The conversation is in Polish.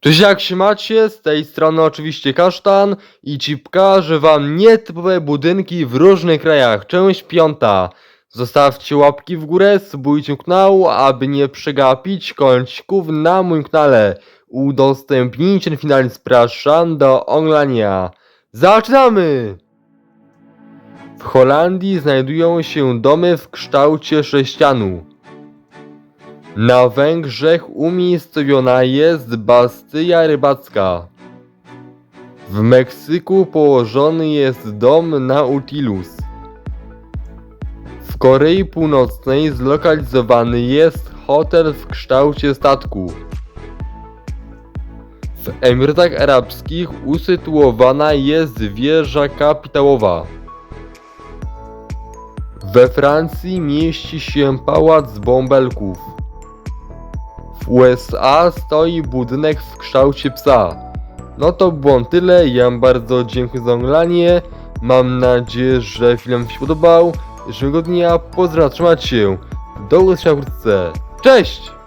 Cześć jak się macie, z tej strony oczywiście Kasztan i ci pokażę wam nietypowe budynki w różnych krajach. Część piąta. Zostawcie łapki w górę, subujcie kanał, aby nie przegapić kącików na moim kanale. Udostępnijcie ten finał, zapraszam do oglądania. Zaczynamy! W Holandii znajdują się domy w kształcie sześcianu. Na Węgrzech umiejscowiona jest Bastyja Rybacka. W Meksyku położony jest dom Nautilus. W Korei Północnej zlokalizowany jest hotel w kształcie statku. W Emiratach Arabskich usytuowana jest wieża kapitałowa. We Francji mieści się pałac bąbelków. USA stoi budynek w kształcie psa. No to było tyle, ja bardzo dziękuję za oglądanie. Mam nadzieję, że film Wam się podobał. Miłego dnia, pozdrawiam, trzymajcie się. Do usłyszenia wkrótce. Cześć!